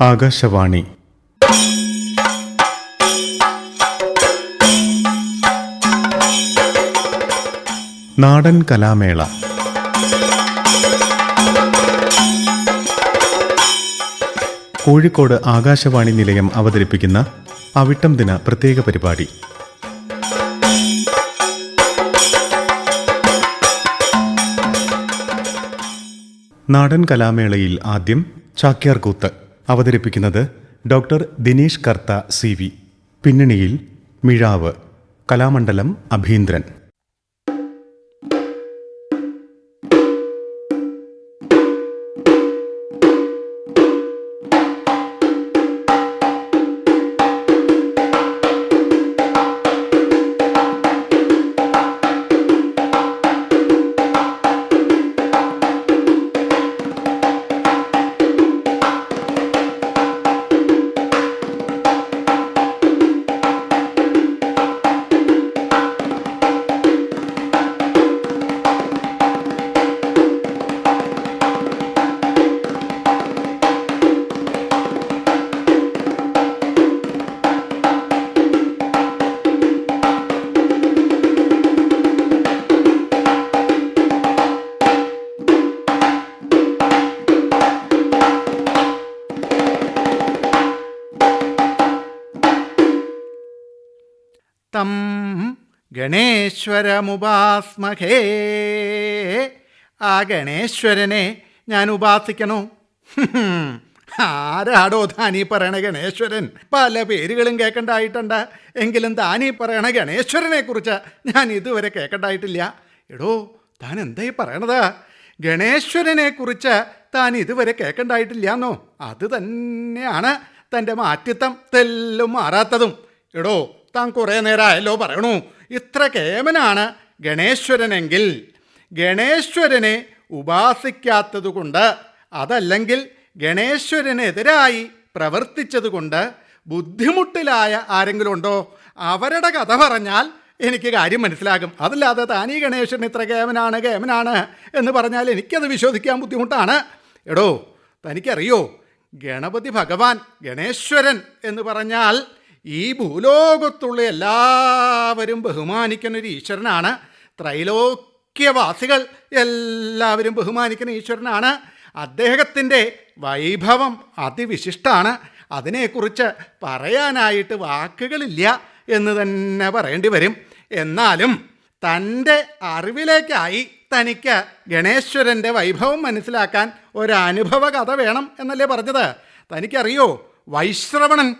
ആകാശവാണി. നാടൻ കലാമേള. കോഴിക്കോട് ആകാശവാണി നിലയം അവതരിപ്പിക്കുന്ന അവിട്ടം ദിന പ്രത്യേക പരിപാടി. നാടൻ കലാമേളയിൽ ആദ്യം ചാക്യാർ കൂത്ത് അവതരിപ്പിക്കുന്നത് doctor Dinesh Kartha C V. പിന്നണിയിൽ മിഴാവ് കലാമണ്ഡലം അഭീന്ദ്രൻ. ഗണേശ്വരമുപാസ്മഹേ. ആ ഗണേശ്വരനെ ഞാൻ ഉപാസിക്കണോ. ആരാടോ താനീ പറയണ ഗണേശ്വരൻ? പല പേരുകളും കേൾക്കണ്ടായിട്ടുണ്ട് എങ്കിലും താനീ പറയണ ഗണേശ്വരനെ കുറിച്ച് ഞാൻ ഇതുവരെ കേൾക്കണ്ടായിട്ടില്ല എടോ താൻ എന്തായി പറയണത്? ഗണേശ്വരനെ കുറിച്ച് താൻ ഇതുവരെ കേൾക്കണ്ടായിട്ടില്ല എന്നോ അത് തന്നെയാണ് തന്റെ മാറ്റിത്തം തെല്ലും മാറാത്തതും. എടോ താൻ കുറേ നേരമായല്ലോ പറയണു. ഇത്ര കേമനാണ് ഗണേശ്വരനെങ്കിൽ. ഗണേശ്വരനെ ഉപാസിക്കാത്തതുകൊണ്ട് അതല്ലെങ്കിൽ ഗണേശ്വരനെതിരായി പ്രവർത്തിച്ചതുകൊണ്ട് ബുദ്ധിമുട്ടിലായ ആരെങ്കിലും ഉണ്ടോ? അവരുടെ കഥ പറഞ്ഞാൽ എനിക്ക് കാര്യം മനസ്സിലാകും. അതല്ലാതെ താനീ ഗണേശൻ ഇത്ര കേമനാണ് കേമനാണ് എന്ന് പറഞ്ഞാൽ എനിക്കത് വിശ്വസിക്കാൻ ബുദ്ധിമുട്ടാണ്. എടോ തനിക്കറിയോ ഗണപതി ഭഗവാൻ ഗണേശ്വരൻ എന്ന് പറഞ്ഞാൽ ഈ ഭൂലോകത്തുള്ള എല്ലാവരും ബഹുമാനിക്കുന്ന ഒരു ഈശ്വരനാണ്. ത്രൈലോക്യവാസികൾ എല്ലാവരും ബഹുമാനിക്കുന്ന ഈശ്വരനാണ്. അദ്ദേഹത്തിന്റെ വൈഭവം അതിവിശിഷ്ടമാണ് അതിനെക്കുറിച്ച് പറയാനായിട്ട് വാക്കുകളില്ല എന്ന് തന്നെ പറയേണ്ടി വരും. എന്നാലും തന്റെ അറിവിലേക്കായി തനിക്ക് ഗണേശ്വരന്റെ വൈഭവം മനസ്സിലാക്കാൻ ഒരനുഭവ കഥ വേണം എന്നല്ലേ പറഞ്ഞത്. തനിക്കറിയോ വൈശ്രവണൻ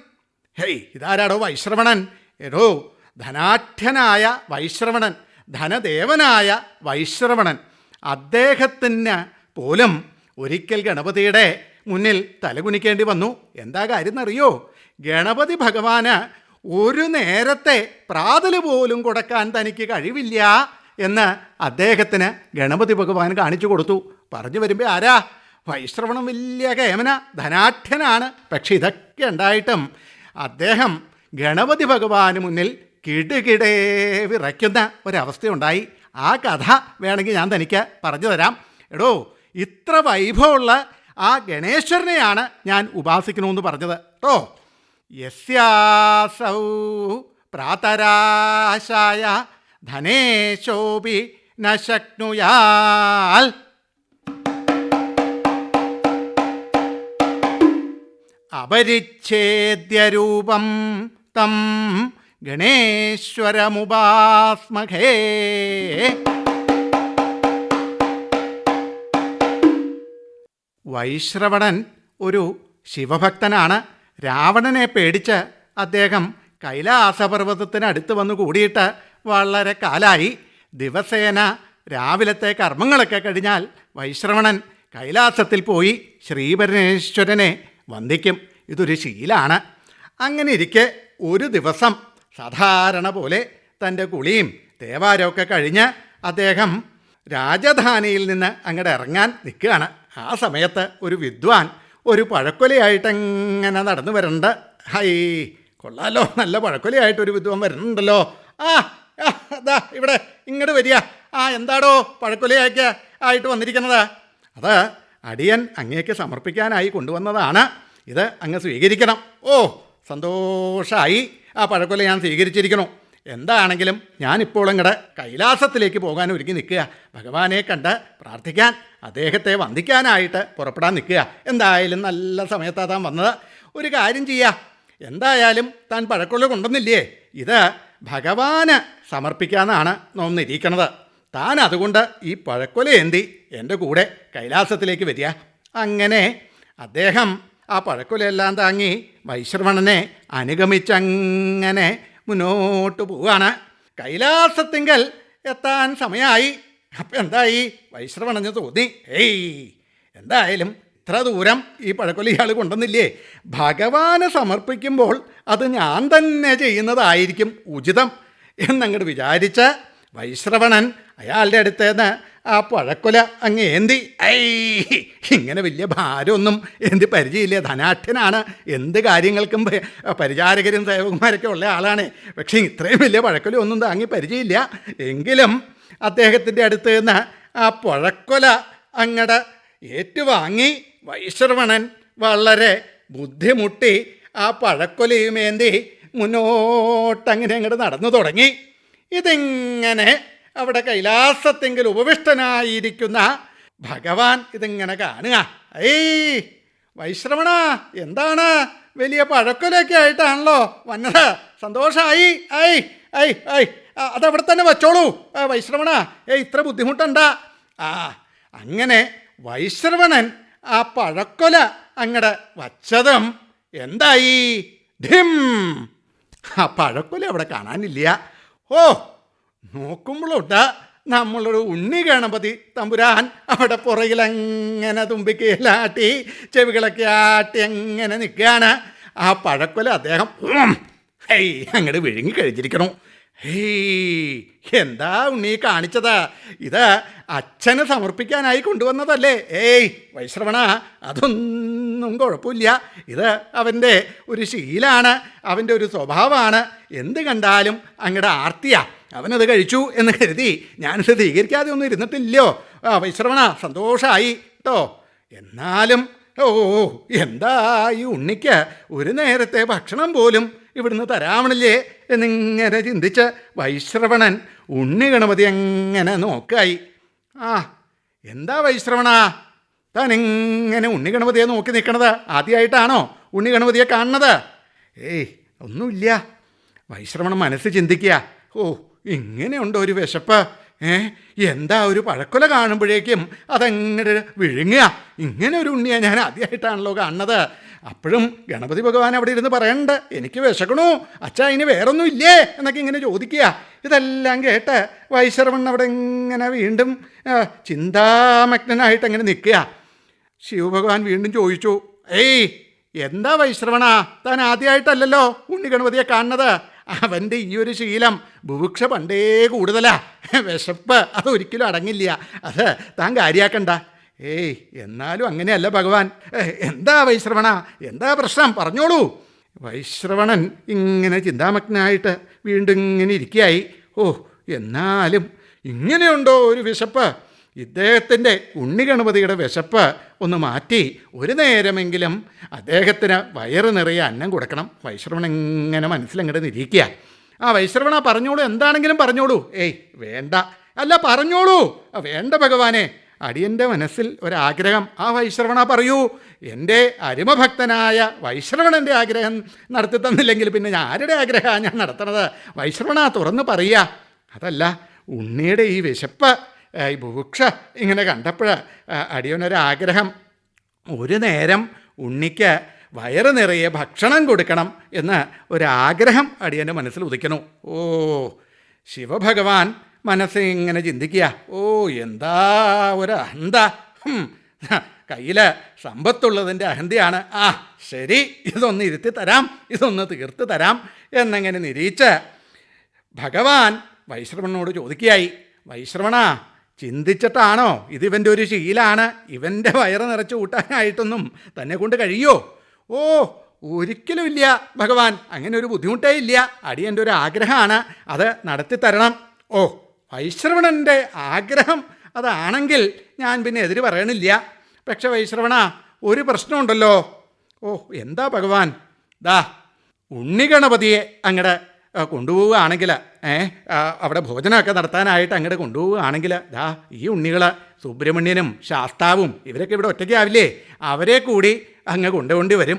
ഹേയ് ഇതാരാടോ വൈശ്രവണൻ? എടോ ധനാഠ്യനായ വൈശ്രവണൻ ധനദേവനായ വൈശ്രവണൻ. അദ്ദേഹത്തിന് പോലും ഒരിക്കൽ ഗണപതിയുടെ മുന്നിൽ തലകുനിക്കേണ്ടി വന്നു. എന്താ കാര്യം എന്നറിയോ ഗണപതി ഭഗവാന് ഒരു നേരത്തെ പ്രാതൽ പോലും കൊടുക്കാൻ തനിക്ക് കഴിവില്ല എന്ന് അദ്ദേഹത്തിന് ഗണപതി ഭഗവാൻ കാണിച്ചു കൊടുത്തു. പറഞ്ഞു വരുമ്പോൾ ആരാ? വൈശ്രവണം വലിയ കേമന ധനാഠ്യനാണ് പക്ഷെ ഇതൊക്കെ ഉണ്ടായിട്ടും അദ്ദേഹം ഗണപതി ഭഗവാന് മുന്നിൽ കിടുകിടേ വിറയ്ക്കുന്ന ഒരവസ്ഥയുണ്ടായി. ആ കഥ വേണമെങ്കിൽ ഞാൻ തനിക്ക് പറഞ്ഞു തരാം. എടോ ഇത്ര വൈഭവമുള്ള ആ ഗണേശ്വരനെയാണ് ഞാൻ ഉപാസിക്കണമെന്ന് പറഞ്ഞത്. കേട്ടോ യസ്യാസൗ പ്രാതരാശായ ധനേശോപി ന അപരിച്ഛേദ്യരൂപം തം ഗണേശ്വരമുപാസ്മഹേ. വൈശ്രവണൻ ഒരു ശിവഭക്തനാണ്. രാവണനെ പേടിച്ച് അദ്ദേഹം കൈലാസപർവതത്തിനടുത്ത് വന്നു കൂടിയിട്ട് വളരെ കാലായി. ദിവസേന രാവിലത്തെ കർമ്മങ്ങളൊക്കെ കഴിഞ്ഞാൽ വൈശ്രവണൻ കൈലാസത്തിൽ പോയി ശ്രീപരമേശ്വരനെ വന്ദിക്കും. ഇതൊരു ശീലാണ്. അങ്ങനെ ഇരിക്കെ ഒരു ദിവസം സാധാരണ പോലെ തന്റെ കുളിയും തേവാരമൊക്കെ കഴിഞ്ഞ് അദ്ദേഹം രാജധാനിയിൽ നിന്ന് അങ്ങോട്ട് ഇറങ്ങാൻ നിൽക്കുകയാണ്. ആ സമയത്ത് ഒരു വിദ്വാൻ ഒരു പഴക്കൊലയായിട്ട് എങ്ങനെ നടന്നു വരണ്ട്. ഹൈ കൊള്ളാലോ നല്ല പഴക്കൊലയായിട്ട് ഒരു വിദ്വാൻ വരുന്നുണ്ടല്ലോ ആ അതാ ഇവിടെ ഇങ്ങോട്ട് വരിക. ആ എന്താടോ പഴക്കൊലയാക്കിയ ആയിട്ട് വന്നിരിക്കുന്നത്? അത് അടിയൻ അങ്ങേക്ക് സമർപ്പിക്കാനായി കൊണ്ടുവന്നതാണ്. ഇത് അങ്ങ് സ്വീകരിക്കണം. ഓ സന്തോഷമായി ആ പഴക്കൊല ഞാൻ സ്വീകരിച്ചിരിക്കണു എന്താണെങ്കിലും ഞാനിപ്പോൾ ഇങ്ങടെ കൈലാസത്തിലേക്ക് പോകാൻ ഒരുങ്ങി നിൽക്കുക. ഭഗവാനെ കണ്ട് പ്രാർത്ഥിക്കാൻ അദ്ദേഹത്തെ വന്ദിക്കാനായിട്ട് പുറപ്പെടാൻ നിൽക്കുക. എന്തായാലും നല്ല സമയത്താണ് താൻ വന്നത്. ഒരു കാര്യം ചെയ്യുക എന്തായാലും താൻ പഴക്കൊള്ള കൊണ്ടുവന്നില്ലേ? ഇത് ഭഗവാന് സമർപ്പിക്കാനാണ് നോന്നിരിക്കണത് താൻ അതുകൊണ്ട് ഈ പഴക്കൊല എന്തി? എന്റെ കൂടെ കൈലാസത്തിലേക്ക് വരിക. അങ്ങനെ അദ്ദേഹം ആ പഴക്കൊലയെല്ലാം താങ്ങി വൈശ്രവണനെ അനുഗമിച്ചങ്ങനെ മുന്നോട്ട് പോവാണ് കൈലാസത്തിങ്കൽ എത്താൻ സമയമായി അപ്പം എന്തായി? വൈശ്രവണന് തോന്നി. ഏയ് എന്തായാലും ഇത്ര ദൂരം ഈ പഴക്കൊല ഇയാൾ കൊണ്ടുവന്നില്ലേ? ഭഗവാന് സമർപ്പിക്കുമ്പോൾ അത് ഞാൻ തന്നെ ചെയ്യുന്നതായിരിക്കും ഉചിതം. എന്നങ്ങോട്ട് വിചാരിച്ച് വൈശ്രവണൻ അയാളുടെ അടുത്തേന്ന് ആ പഴക്കൊല അങ്ങ് ഏന്തി. ഐ ഇങ്ങനെ വലിയ ഭാരമൊന്നും എന്ത് പരിചയമില്ല. ധനാഠ്യനാണ്. എന്ത് കാര്യങ്ങൾക്കും പരിചാരകരും സേവകന്മാരൊക്കെ ഉള്ള ആളാണ്. പക്ഷേ ഇത്രയും വലിയ പഴക്കൊല ഒന്നും താങ്ങി പരിചയമില്ല. എങ്കിലും അദ്ദേഹത്തിന്റെ അടുത്ത് നിന്ന് ആ പഴക്കൊല അങ്ങടെ ഏറ്റുവാങ്ങി. വൈശ്രവണൻ വളരെ ബുദ്ധിമുട്ടി ആ പഴക്കൊലയുമേന്തി മുന്നോട്ടങ്ങനെ അങ്ങോട്ട് നടന്നു തുടങ്ങി. ഇതിങ്ങനെ അവിടെ കൈലാസത്തെങ്കിൽ ഉപവിഷ്ടനായിരിക്കുന്ന ഭഗവാൻ ഇതിങ്ങനെ കാണുക. ഏയ് വൈശ്രവണ എന്താണ്? വലിയ പഴക്കൊലൊക്കെ ആയിട്ടാണല്ലോ വന്നത്. സന്തോഷമായി ഐ ഐ ഐ അതവിടെ തന്നെ വച്ചോളൂ. വൈശ്രവണ ഏയ് ഇത്ര ബുദ്ധിമുട്ടണ്ട. ആ അങ്ങനെ വൈശ്രവണൻ ആ പഴക്കൊല അങ്ങടെ വച്ചതും എന്തായി? ധിം. ആ പഴക്കൊല അവിടെ കാണാനില്ല. ഓ നോക്കുമ്പോഴുണ്ട് നമ്മളൊരു ഉണ്ണി ഗണപതി തമ്പുരാൻ അവിടെ പുറകിൽ അങ്ങനെ തുമ്പിക്കയിലാട്ടി ചെവികളൊക്കെ ആട്ടി അങ്ങനെ നിൽക്കുകയാണ്. ആ പഴക്കൊല അദ്ദേഹം ഹൈ അങ്ങോട്ട് വിഴുങ്ങി കഴിച്ചിരിക്കണു ഹേയ് എന്താ ഉണ്ണി കാണിച്ചത്? ഇത് അച്ഛന് സമർപ്പിക്കാനായി കൊണ്ടുവന്നതല്ലേ? ഏയ് വൈശ്രവണ അതൊന്നും കുഴപ്പമില്ല. ഇത് അവന്റെ ഒരു ശീലാണ് അവന്റെ ഒരു സ്വഭാവമാണ്. എന്ത് കണ്ടാലും അങ്ങടെ ആർത്തിയാ. അവനത് കഴിച്ചു എന്ന് കരുതി ഞാനിത് സ്വീകരിക്കാതെ ഒന്നും ഇരുന്നിട്ടില്ലയോ? ആ വൈശ്രവണ സന്തോഷമായി കേട്ടോ എന്നാലും ഓ എന്താ ഈ ഉണ്ണിക്ക് ഒരു നേരത്തെ ഭക്ഷണം പോലും ഇവിടുന്ന് തരാമണില്ലേ എന്നിങ്ങനെ ചിന്തിച്ച് വൈശ്രവണൻ ഉണ്ണി ഗണപതി എങ്ങനെ നോക്കായി. ആ എന്താ വൈശ്രവണ? താൻ ഇങ്ങനെ ഉണ്ണി ഗണപതിയെ നോക്കി നിൽക്കണത് ആദ്യമായിട്ടാണോ ഉണ്ണി ഗണപതിയെ കാണുന്നത്? ഏയ് ഒന്നുമില്ല. വൈശ്രവണം മനസ്സ് ചിന്തിക്കുക. ഓ ഇങ്ങനെയുണ്ടോ ഒരു വിശപ്പ്? ഏ എന്താ ഒരു പഴക്കൊല കാണുമ്പോഴേക്കും അതങ്ങനെ വിഴുങ്ങുക? ഇങ്ങനെ ഒരു ഉണ്ണിയാണ് ഞാൻ ആദ്യമായിട്ടാണല്ലോ കാണുന്നത്. അപ്പോഴും ഗണപതി ഭഗവാൻ അവിടെ ഇരുന്ന് പറയണ്ട എനിക്ക് വിശക്കണു. അച്ഛാ ഇനി വേറൊന്നും ഇല്ലേ എന്നൊക്കെ ഇങ്ങനെ ചോദിക്കുക. ഇതെല്ലാം കേട്ട് വൈശ്രവൺ അവിടെ ഇങ്ങനെ വീണ്ടും ചിന്താമഗ്നനായിട്ട് അങ്ങനെ നിൽക്കുക. ശിവഭഗവാൻ വീണ്ടും ചോദിച്ചു ഏയ് എന്താ വൈശ്രവണ? താൻ ആദ്യമായിട്ടല്ലല്ലോ ഉണ്ണി ഗണപതിയെ കാണുന്നത്. അവന്റെ ഈ ഒരു ശീലം ബുഭുക്ഷ പണ്ടേ കൂടുതലാ. വിശപ്പ് അതൊരിക്കലും അടങ്ങില്ല. അത് താൻ കാര്യാക്കണ്ട. ഏയ് എന്നാലും അങ്ങനെയല്ല ഭഗവാൻ. എന്താ വൈശ്രവണ? എന്താ പ്രശ്നം? പറഞ്ഞോളൂ. വൈശ്രവണൻ ഇങ്ങനെ ചിന്താമഗ്നായിട്ട് വീണ്ടും ഇങ്ങനെ ഇരിക്കുകയായി. ഓ എന്നാലും ഇങ്ങനെയുണ്ടോ ഒരു വിശപ്പ്? ഇദ്ദേഹത്തിന്റെ ഉണ്ണിഗണപതിയുടെ വിശപ്പ് ഒന്ന് മാറ്റി ഒരു നേരമെങ്കിലും അദ്ദേഹത്തിന് വയറ് നിറയെ അന്നം കൊടുക്കണം. വൈശ്രവൺ ഇങ്ങനെ മനസ്സിലങ്ങോട്ട് നിരീക്കുക ആ വൈശ്രവണ പറഞ്ഞോളൂ. എന്താണെങ്കിലും പറഞ്ഞോളൂ. ഏയ് വേണ്ട. അല്ല പറഞ്ഞോളൂ. വേണ്ട ഭഗവാനെ. അടിയന്റെ മനസ്സിൽ ഒരാഗ്രഹം. ആ വൈശ്രവണ പറയൂ എന്റെ അരുമഭക്തനായ വൈശ്രവണന്റെ ആഗ്രഹം നടത്തി തന്നില്ലെങ്കിൽ പിന്നെ ഞാൻ ആരുടെ ആഗ്രഹമാണ് ഞാൻ നടത്തണത്? വൈശ്രവണ തുറന്ന് പറയുക. അതല്ല ഉണ്ണിയുടെ ഈ വിശപ്പ് ഈ ബുഭുക്ഷ ഇങ്ങനെ കണ്ടപ്പോൾ അടിയനൊരാഗ്രഹം. ഒരു നേരം ഉണ്ണിക്ക് വയറ് നിറയെ ഭക്ഷണം കൊടുക്കണം എന്ന് ഒരാഗ്രഹം അടിയന്റെ മനസ്സിൽ ഉദിക്കണു ഓ ശിവഭഗവാൻ മനസ്സിൽ ഇങ്ങനെ ചിന്തിക്കുക. ഓ എന്താ ഒരു അഹന്ത കയ്യിൽ സമ്പത്തുള്ളതിന്റെ അഹന്തയാണ്. ആ ശരി ഇതൊന്ന് ഇരുത്തി തരാം ഇതൊന്ന് തീർത്ത് തരാം എന്നങ്ങനെ നിരീച്ച് ഭഗവാൻ വൈശ്രവണനോട് ചോദിക്കുകയായി. വൈശ്രവണ ചിന്തിച്ചിട്ടാണോ? ഇത് ഇവന്റെ ഒരു ശീലാണ്. ഇവന്റെ വയറ് നിറച്ച് കൂട്ടാനായിട്ടൊന്നും തന്നെ കൊണ്ട് കഴിയോ? ഓ ഒരിക്കലുമില്ല ഭഗവാൻ. അങ്ങനെ ഒരു ബുദ്ധിമുട്ടേ ഇല്ല. അടിയന്റെ ഒരു ആഗ്രഹമാണ്. അത് നടത്തി തരണം. ഓ വൈശ്രവണന്റെ ആഗ്രഹം അതാണെങ്കിൽ ഞാൻ പിന്നെ എതിര് പറയണില്ല. പക്ഷെ വൈശ്രവണ ഒരു പ്രശ്നമുണ്ടല്ലോ. ഓ എന്താ ഭഗവാൻ? ദാ ഉണ്ണിഗണപതിയെ അങ്ങടെ കൊണ്ടുപോവുകയാണെങ്കിൽ ഏ അവിടെ ഭോജനമൊക്കെ നടത്താനായിട്ട് അങ്ങോട്ട് കൊണ്ടുപോവുകയാണെങ്കിൽ ദാ ഈ ഉണ്ണികൾ സുബ്രഹ്മണ്യനും ശാസ്താവും ഇവരൊക്കെ ഇവിടെ ഒറ്റയ്ക്കാവില്ലേ അവരെ കൂടി അങ്ങ് കൊണ്ടുകൊണ്ടി വരും.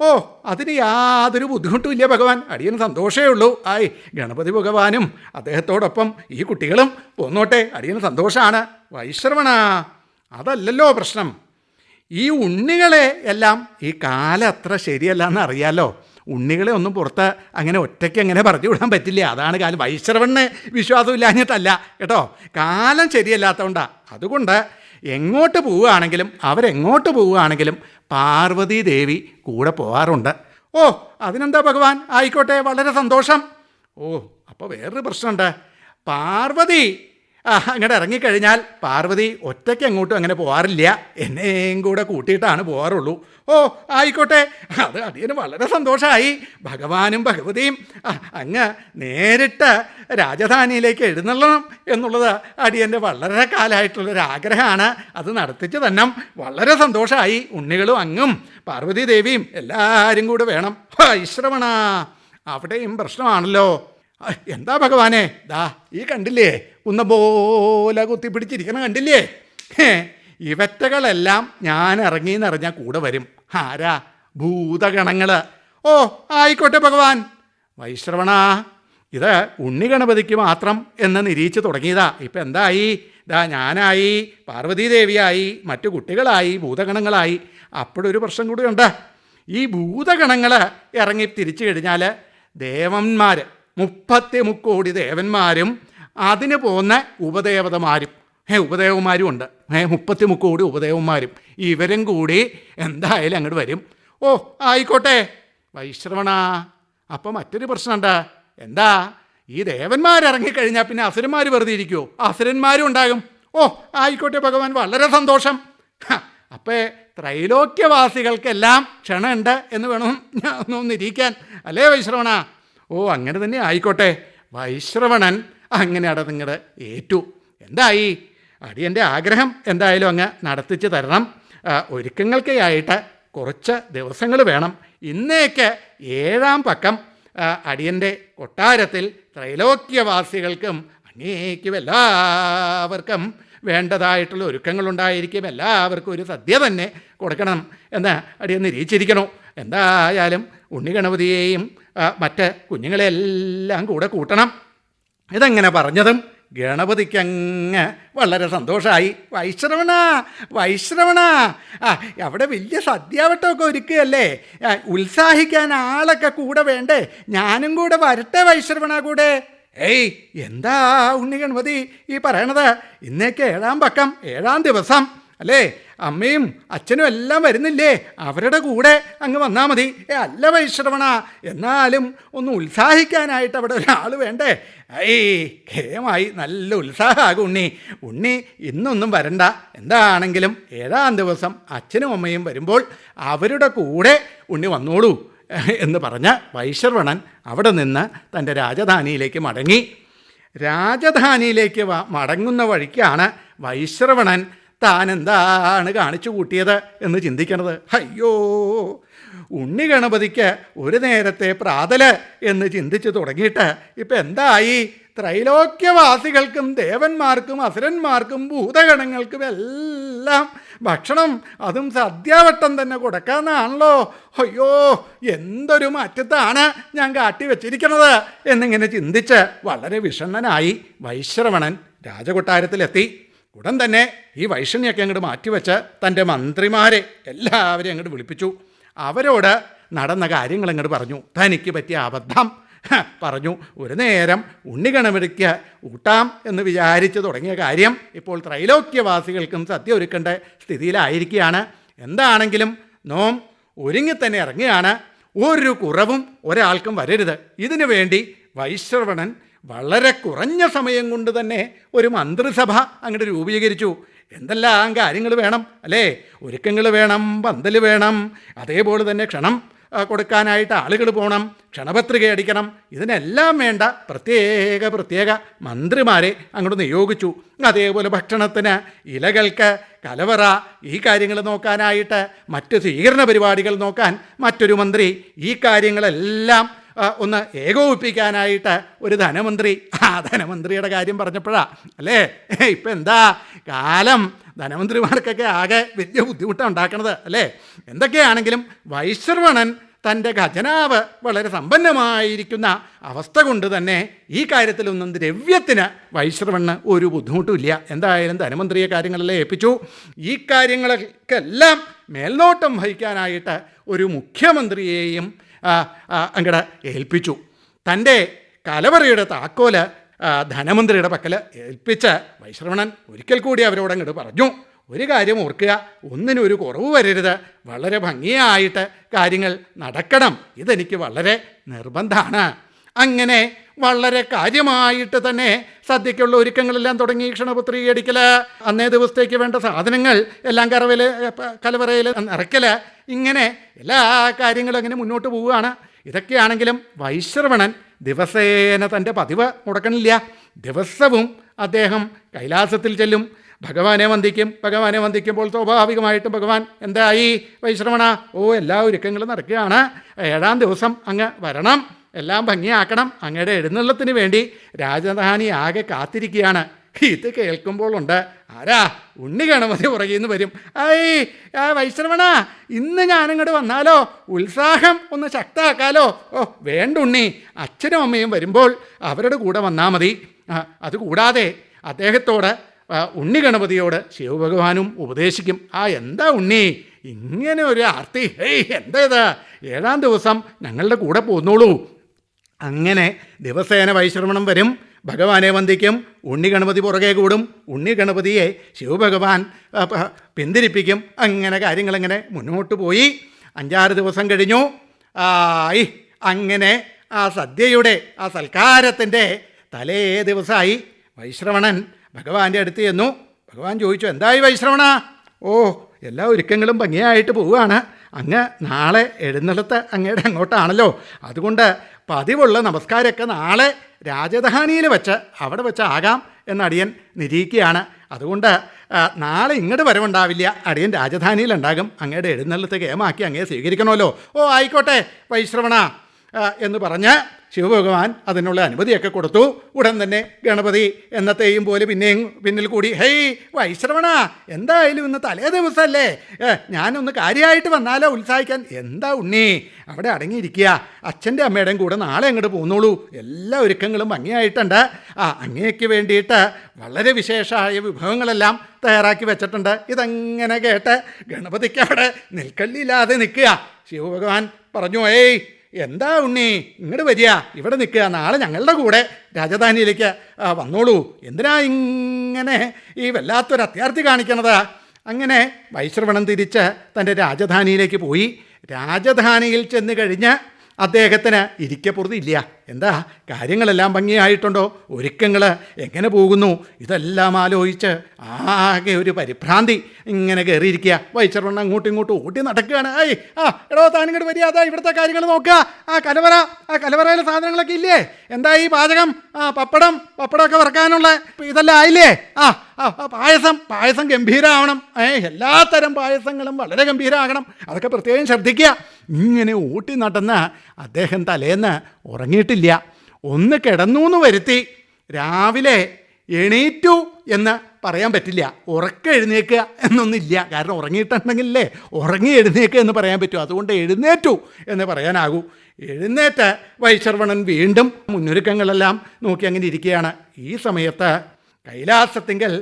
ഓ അതിന് യാതൊരു ബുദ്ധിമുട്ടുമില്ല ഭഗവാൻ. അടിയന് സന്തോഷമേ ഉള്ളൂ. ആയി ഗണപതി ഭഗവാനും അദ്ദേഹത്തോടൊപ്പം ഈ കുട്ടികളും പോന്നോട്ടെ. അടിയന് സന്തോഷമാണ് വൈശ്രവണ അതല്ലല്ലോ പ്രശ്നം. ഈ ഉണ്ണികളെ എല്ലാം ഈ കാലം അത്ര ശരിയല്ല എന്ന് അറിയാലോ? ഉണ്ണികളെ ഒന്നും പുറത്ത് അങ്ങനെ ഒറ്റയ്ക്ക് അങ്ങനെ പറഞ്ഞു വിടാൻ പറ്റില്ല. അതാണ് കാലം. വൈശ്രവണ്ണെ വിശ്വാസമില്ലാഞ്ഞിട്ടല്ല. കേട്ടോ? കാലം ശരിയല്ലാത്തതുകൊണ്ടാണ് അതുകൊണ്ട് എങ്ങോട്ട് പോവുകയാണെങ്കിലും അവരെങ്ങോട്ട് പോവുകയാണെങ്കിലും പാർവതി ദേവി കൂടെ പോകാറുണ്ട് ഓ അതിനെന്താ ഭഗവാൻ? ആയിക്കോട്ടെ വളരെ സന്തോഷം. ഓ അപ്പോൾ വേറൊരു പ്രശ്നമുണ്ട്. പാർവതി അങ്ങോട്ട് ഇറങ്ങിക്കഴിഞ്ഞാൽ പാർവതി ഒറ്റയ്ക്ക് അങ്ങോട്ടും അങ്ങനെ പോകാറില്ല എന്നെയും കൂടെ കൂട്ടിയിട്ടാണ് പോകാറുള്ളൂ ഓ ആയിക്കോട്ടെ. അത് അടിയന് വളരെ സന്തോഷമായി ഭഗവാനും ഭഗവതിയും അങ്ങ് നേരിട്ട് രാജധാനിയിലേക്ക് എഴുന്നള്ളണം എന്നുള്ളത് അടിയന്റെ വളരെ കാലമായിട്ടുള്ളൊരാഗ്രഹമാണ് അത് നടത്തിച്ച് തന്നെ വളരെ സന്തോഷമായി ഉണ്ണികളും അങ്ങും പാർവതി ദേവിയും എല്ലാവരും കൂടെ വേണം. ഐശ്രവണ അവിടെയും പ്രശ്നമാണല്ലോ. എന്താ ഭഗവാനെ? ദാ ഈ കണ്ടില്ലേ? കുന്ന പോലെ കുത്തിപ്പിടിച്ചിരിക്കണ കണ്ടില്ലേ ഇവറ്റകളെല്ലാം ഞാൻ ഇറങ്ങി എന്നറിഞ്ഞാൽ കൂടെ വരും. ആരാ? ഭൂതഗണങ്ങൾ ഓ ആയിക്കോട്ടെ ഭഗവാൻ. വൈശ്രവണ ഇത് ഉണ്ണിഗണപതിക്ക് മാത്രം എന്ന് നിരീച്ച് തുടങ്ങിയതാ. ഇപ്പം എന്തായി? ഇതാ ഞാനായി പാർവതീദേവിയായി മറ്റു കുട്ടികളായി ഭൂതഗണങ്ങളായി. അപ്പോഴൊരു പ്രശ്നം കൂടിയുണ്ട്. ഈ ഭൂതഗണങ്ങൾ ഇറങ്ങി തിരിച്ചു കഴിഞ്ഞാൽ ദേവന്മാർ മുപ്പത്തി മുക്കോടി ദേവന്മാരും അതിന് പോകുന്ന ഉപദേവതമാരും. ഏ ഉപദേവന്മാരും ഉണ്ട്. ഏ മുപ്പത്തി മുക്കോടി ഉപദേവന്മാരും. ഇവരും കൂടി എന്തായാലും അങ്ങോട്ട് വരും. ഓ ആയിക്കോട്ടെ. വൈശ്രവണ അപ്പം മറ്റൊരു പ്രശ്നമുണ്ട്. എന്താ? ഈ ദേവന്മാരിറങ്ങിക്കഴിഞ്ഞാൽ പിന്നെ അസുരന്മാർ വെറുതെ ഇരിക്കുമോ അസുരന്മാരും ഉണ്ടാകും. ഓ ആയിക്കോട്ടെ ഭഗവാൻ വളരെ സന്തോഷം. അപ്പോൾ അപ്പേ ത്രൈലോക്യവാസികൾക്കെല്ലാം ക്ഷണമുണ്ട് എന്ന് വേണം ഒന്നിരിക്കാൻ. അല്ലേ വൈശ്രവണ? ഓ അങ്ങനെ തന്നെ ആയിക്കോട്ടെ. വൈശ്രവണൻ അങ്ങനെ അട നിങ്ങളുടെ ഏറ്റു. എന്തായി? അടിയന്റെ ആഗ്രഹം എന്തായാലും അങ്ങ് നടത്തിച്ച് തരണം. ഒരുക്കങ്ങൾക്കേ ഒരുക്കങ്ങൾക്കായിട്ട് കുറച്ച് ദിവസങ്ങൾ വേണം. ഇന്നേക്ക് ഏഴാം പക്കം. അടിയന്റെ കൊട്ടാരത്തിൽ ത്രൈലോക്യവാസികൾക്കും അങ്ങേക്കും എല്ലാവർക്കും വേണ്ടതായിട്ടുള്ള ഒരുക്കങ്ങളുണ്ടായിരിക്കും. എല്ലാവർക്കും ഒരു സദ്യ തന്നെ കൊടുക്കണം എന്ന് അടിയൻ നിരീക്ഷിച്ചിരിക്കണു. എന്തായാലും ഉണ്ണിഗണപതിയെയും ഗണപതിയെയും മറ്റ് കുഞ്ഞുങ്ങളെല്ലാം കൂടെ കൂട്ടണം. ഇതെങ്ങനെ പറഞ്ഞതും ഗണപതിക്കങ്ങ് വളരെ സന്തോഷമായി വൈശ്രവണ വൈശ്രവണ ആ അവിടെ വലിയ സദ്യാവട്ടമൊക്കെ ഒരുക്കുകയല്ലേ? ഉത്സാഹിക്കാൻ ആളൊക്കെ കൂടെ വേണ്ടേ? ഞാനും കൂടെ വരട്ടെ വൈശ്രവണ കൂടെ? ഏയ് എന്താ ഉണ്ണി ഗണപതി ഈ പറയണത്? ഇന്നേക്ക് ഏഴാം പക്കം ഏഴാം ദിവസം. അല്ലേ? അമ്മയും അച്ഛനും എല്ലാം വരുന്നില്ലേ? അവരുടെ കൂടെ അങ്ങ് വന്നാൽ മതി. ഏ അല്ല വൈശ്രവണ എന്നാലും ഒന്ന് ഉത്സാഹിക്കാനായിട്ട് അവിടെ ഒരാൾ വേണ്ടേ? ഐ ഖേമായി നല്ല ഉത്സാഹമാകും ഉണ്ണി. ഉണ്ണി ഇന്നൊന്നും വരണ്ട. എന്താണെങ്കിലും ഏഴാം ദിവസം അച്ഛനും അമ്മയും വരുമ്പോൾ അവരുടെ കൂടെ ഉണ്ണി വന്നോളൂ എന്ന് പറഞ്ഞ വൈശ്രവണൻ അവിടെ നിന്ന് തന്റെ രാജധാനിയിലേക്ക് മടങ്ങി. രാജധാനിയിലേക്ക് മടങ്ങുന്ന വഴിക്കാണ് വൈശ്രവണൻ താൻ എന്താണ് കാണിച്ചു കൂട്ടിയത് എന്ന് ചിന്തിക്കണത്? അയ്യോ ഉണ്ണി ഗണപതിക്ക് ഒരു നേരത്തെ പ്രാതൽ എന്ന് ചിന്തിച്ചു തുടങ്ങിയിട്ട് ഇപ്പം എന്തായി? ത്രൈലോക്യവാസികൾക്കും ദേവന്മാർക്കും അസുരന്മാർക്കും ഭൂതഗണങ്ങൾക്കും എല്ലാം ഭക്ഷണം അതും സദ്യാവട്ടം തന്നെ കൊടുക്കാമെന്നാണല്ലോ അയ്യോ എന്തൊരു മാറ്റത്താണ് ഞാൻ കാട്ടിവെച്ചിരിക്കുന്നത് എന്നിങ്ങനെ ചിന്തിച്ച് വളരെ വിഷണ്ണനായി വൈശ്രവണൻ രാജകൊട്ടാരത്തിലെത്തി. ഉടൻ തന്നെ ഈ വൈഷണ്യൊക്കെ അങ്ങോട്ട് മാറ്റിവെച്ച് തന്റെ മന്ത്രിമാരെ എല്ലാവരെയും അങ്ങോട്ട് വിളിപ്പിച്ചു. അവരോട് നടന്ന കാര്യങ്ങൾ അങ്ങോട്ട് പറഞ്ഞു. തനിക്ക് പറ്റിയ അബദ്ധം പറഞ്ഞു. ഒരു നേരം ഉണ്ണിഗണപതിക്ക് ഊട്ടാം എന്ന് വിചാരിച്ചു തുടങ്ങിയ കാര്യം ഇപ്പോൾ ത്രൈലോക്യവാസികൾക്കും സദ്യ ഒരുക്കേണ്ട സ്ഥിതിയിലായിരിക്കുകയാണ്. എന്താണെങ്കിലും നോം ഒരുങ്ങി തന്നെ ഇറങ്ങുകയാണ്. ഒരു കുറവും ഒരാൾക്കും വരരുത്. ഇതിനു വേണ്ടി വൈശ്രവണൻ വളരെ കുറഞ്ഞ സമയം കൊണ്ട് തന്നെ ഒരു മന്ത്രിസഭ അങ്ങോട്ട് രൂപീകരിച്ചു. എന്തെല്ലാം കാര്യങ്ങൾ വേണം അല്ലേ? ഒരുക്കങ്ങൾ വേണം പന്തൽ വേണം അതേപോലെ തന്നെ ക്ഷണം കൊടുക്കാനായിട്ട് ആളുകൾ പോകണം ക്ഷണപത്രിക അടിക്കണം ഇതിനെല്ലാം വേണ്ട പ്രത്യേക പ്രത്യേക മന്ത്രിമാരെ അങ്ങോട്ട് നിയോഗിച്ചു. അതേപോലെ ഭക്ഷണത്തിന് ഇലകൾക്ക് കലവറ ഈ കാര്യങ്ങൾ നോക്കാനായിട്ട് മറ്റ് സ്വീകരണ പരിപാടികൾ നോക്കാൻ മറ്റൊരു മന്ത്രി. ഈ കാര്യങ്ങളെല്ലാം ഒന്ന് ഏകോപിപ്പിക്കാനായിട്ട് ഒരു ധനമന്ത്രി. ആ ധനമന്ത്രിയുടെ കാര്യം പറഞ്ഞപ്പോഴാണ് അല്ലേ? ഇപ്പം എന്താ? കാലം ധനമന്ത്രിമാർക്കൊക്കെ ആകെ വലിയ ബുദ്ധിമുട്ടാണ് ഉണ്ടാക്കണത് അല്ലേ? എന്തൊക്കെയാണെങ്കിലും വൈശ്രവണൻ തന്റെ ഖജനാവ് വളരെ സമ്പന്നമായിരിക്കുന്ന അവസ്ഥ കൊണ്ട് തന്നെ ഈ കാര്യത്തിലൊന്നും ദ്രവ്യത്തിന് വൈശ്രവണ് ഒരു ബുദ്ധിമുട്ടുമില്ല എന്തായാലും ധനമന്ത്രിയെ കാര്യങ്ങളെല്ലാം ഏൽപ്പിച്ചു. ഈ കാര്യങ്ങൾക്കെല്ലാം മേൽനോട്ടം വഹിക്കാനായിട്ട് ഒരു മുഖ്യമന്ത്രിയെയും അങ്ങടെ ഏൽപ്പിച്ചു. തന്റെ കലവറയുടെ താക്കോൽ ധനമന്ത്രിയുടെ പക്കൽ ഏൽപ്പിച്ച വൈശ്രവണൻ ഒരിക്കൽ കൂടി അവരോട് അങ്ങോട്ട് പറഞ്ഞു ഒരു കാര്യം ഓർക്കുക ഒന്നിനും ഒരു കുറവ് വരരുത്. വളരെ ഭംഗിയായിട്ട് കാര്യങ്ങൾ നടക്കണം. ഇതെനിക്ക് വളരെ നിർബന്ധമാണ് അങ്ങനെ വളരെ കാര്യമായിട്ട് തന്നെ സദ്യക്കുള്ള ഒരുക്കങ്ങളെല്ലാം തുടങ്ങി ക്ഷണപുത്രി അടിക്കൽ അന്നേ ദിവസത്തേക്ക് വേണ്ട സാധനങ്ങൾ എല്ലാം കറവയിൽ കലവറയിൽ നിറയ്ക്കൽ ഇങ്ങനെ എല്ലാ കാര്യങ്ങളും അങ്ങനെ മുന്നോട്ട് പോവുകയാണ്. ഇതൊക്കെയാണെങ്കിലും വൈശ്രവണൻ ദിവസേന തന്റെ പതിവ് മുടക്കണില്ല. ദിവസവും അദ്ദേഹം കൈലാസത്തിൽ ചെല്ലും. ഭഗവാനെ വന്ദിക്കും. ഭഗവാനെ വന്ദിക്കുമ്പോൾ സ്വാഭാവികമായിട്ടും ഭഗവാൻ എന്തായി? വൈശ്രവണ ഓ എല്ലാ ഒരുക്കങ്ങളും നടക്കുകയാണ്. ഏഴാം ദിവസം അങ്ങ് വരണം. എല്ലാം ഭംഗിയാക്കണം. അങ്ങയുടെ എഴുന്നള്ളത്തിന് വേണ്ടി രാജധാനി ആകെ കാത്തിരിക്കുകയാണ്. ഇത് കേൾക്കുമ്പോഴുണ്ട് ആരാ? ഉണ്ണി ഗണപതി പുറകിൽ നിന്ന് വരും. ഐ വൈശ്രവണ ഇന്ന് ഞാനിങ്ങോട്ട് വന്നാലോ? ഉത്സാഹം ഒന്ന് ശക്തമാക്കാലോ? ഓ വേണ്ട ഉണ്ണി. അച്ഛനും അമ്മയും വരുമ്പോൾ അവരുടെ കൂടെ വന്നാൽ മതി. അതുകൂടാതെ അദ്ദേഹത്തോട് ഉണ്ണി ഗണപതിയോട് ശിവഭഗവാനും ഉപദേശിക്കും. ആ എന്താ ഉണ്ണി? ഇങ്ങനെ ഒരു ആർത്തി? ഹേയ് എന്താ ഇത്? ഏഴാം ദിവസം ഞങ്ങളുടെ കൂടെ പോന്നോളൂ. അങ്ങനെ ദിവസേന വൈശ്രവണം വരും. ഭഗവാനെ വന്ദിക്കും. ഉണ്ണി ഗണപതി പുറകെ കൂടും. ഉണ്ണി ഗണപതിയെ ശിവഭഗവാൻ പിന്തിരിപ്പിക്കും. അങ്ങനെ കാര്യങ്ങളിങ്ങനെ മുന്നോട്ട് പോയി. അഞ്ചാറ് ദിവസം കഴിഞ്ഞു. ആയി. അങ്ങനെ ആ സദ്യയുടെ ആ സൽക്കാരത്തിന്റെ തലേ ദിവസമായി വൈശ്രവണൻ ഭഗവാന്റെ അടുത്ത് ചെന്നു. ഭഗവാൻ ചോദിച്ചു എന്തായി വൈശ്രവണ? ഓ എല്ലാ ഒരുക്കങ്ങളും ഭംഗിയായിട്ട് പോവുകയാണ്. അങ്ങ് നാളെ എഴുന്നള്ളത്ത് അങ്ങയുടെ അങ്ങോട്ടാണല്ലോ. അതുകൊണ്ട് പതിവുള്ള നമസ്കാരമൊക്കെ നാളെ രാജധാനിയിൽ വെച്ച് അവിടെ വെച്ച് ആകാം എന്ന് അടിയൻ നിരീക്കുകയാണ് അതുകൊണ്ട് നാളെ ഇങ്ങോട്ട് വരവുണ്ടാവില്ല. അടിയൻ രാജധാനിയിലുണ്ടാകും. അങ്ങയുടെ എഴുന്നള്ളത്ത് കേമാക്കി അങ്ങയെ സ്വീകരിക്കണമല്ലോ. ഓ ആയിക്കോട്ടെ വൈശ്രവണ. എന്ന് പറഞ്ഞ് ശിവഭഗവാൻ അതിനുള്ള അനുമതിയൊക്കെ കൊടുത്തു. ഉടൻ തന്നെ ഗണപതി എന്നത്തെയും പോലെ പിന്നെയും പിന്നിൽ കൂടി ഹേയ് വൈശ്രവണ എന്തായാലും ഇന്ന് തലേ ദിവസമല്ലേ ഞാനൊന്ന് കാര്യമായിട്ട് വന്നാലോ ഉത്സാഹിക്കാൻ? എന്താ ഉണ്ണി അവിടെ അടങ്ങിയിരിക്കുക. അച്ഛന്റെ അമ്മയുടെയും കൂടെ നാളെ അങ്ങോട്ട് പോന്നോളൂ. എല്ലാ ഒരുക്കങ്ങളും ഭംഗിയായിട്ടുണ്ട്. ആ അങ്ങേക്ക് വേണ്ടിയിട്ട് വളരെ വിശേഷമായ വിഭവങ്ങളെല്ലാം തയ്യാറാക്കി വെച്ചിട്ടുണ്ട്. ഇതങ്ങനെ കേട്ട് ഗണപതിക്ക് അവിടെ നിൽക്കല്ലില്ലാതെ നിൽക്കുക? ശിവഭഗവാൻ പറഞ്ഞു ഏയ് എന്താ ഉണ്ണി? ഇങ്ങോട്ട് വരിക. ഇവിടെ നിൽക്കുക. നാളെ ഞങ്ങളുടെ കൂടെ രാജധാനിയിലേക്ക് വന്നോളൂ. എന്തിനാ ഇങ്ങനെ ഈ വല്ലാത്തൊരു അത്യാർത്ഥി കാണിക്കണത്? അങ്ങനെ വൈശ്രവണം തിരിച്ച് തന്റെ രാജധാനിയിലേക്ക് പോയി. രാജധാനിയിൽ ചെന്ന് കഴിഞ്ഞ് അദ്ദേഹത്തിന് ഇരിക്കപ്പുറത്ത് ഇല്ല. എന്താ കാര്യങ്ങളെല്ലാം ഭംഗിയായിട്ടുണ്ടോ? ഒരുക്കങ്ങൾ എങ്ങനെ പോകുന്നു? ഇതെല്ലാം ആലോചിച്ച് ആകെ ഒരു പരിഭ്രാന്തി ഇങ്ങനെ കയറിയിരിക്കുക. വൈച്ചറവണ്ണ അങ്ങോട്ടും ഇങ്ങോട്ടും ഓട്ടി നടക്കുകയാണ്. ഏയ് ആ എടോ താനിങ്ങോട്ട് വരിക. അതാ ഇവിടുത്തെ കാര്യങ്ങൾ നോക്കുക. ആ കലവറ ആ കലവറയിലെ സാധനങ്ങളൊക്കെ ഇല്ലേ? എന്താ ഈ പാചകം? ആ പപ്പടം പപ്പടമൊക്കെ വറക്കാനുള്ള ഇതെല്ലാം ആയില്ലേ? ആ, പായസം പായസം ഗംഭീരമാവണം ഏ എല്ലാത്തരം പായസങ്ങളും വളരെ ഗംഭീരമാകണം അതൊക്കെ പ്രത്യേകം ശ്രദ്ധിക്കുക. ഇങ്ങനെ ഊട്ടി നടന്ന് അദ്ദേഹം തലേന്ന് ഉറങ്ങിയിട്ടില്ല. ഒന്ന് കിടന്നു എന്ന് വരുത്തി. രാവിലെ എണീറ്റു എന്ന് പറയാൻ പറ്റില്ല. ഉറക്കം എഴുന്നേക്കുക എന്നൊന്നില്ല. കാരണം ഉറങ്ങിയിട്ടുണ്ടെങ്കിലേ ഉറങ്ങി എഴുന്നേക്കുക എന്ന് പറയാൻ പറ്റും. അതുകൊണ്ട് എഴുന്നേറ്റു എന്ന് പറയാനാകൂ. എഴുന്നേറ്റ് വൈശർവണൻ വീണ്ടും മുന്നൊരുക്കങ്ങളെല്ലാം നോക്കി അങ്ങനെ ഇരിക്കുകയാണ്. ഈ സമയത്ത് കൈലാസത്തിങ്കൽ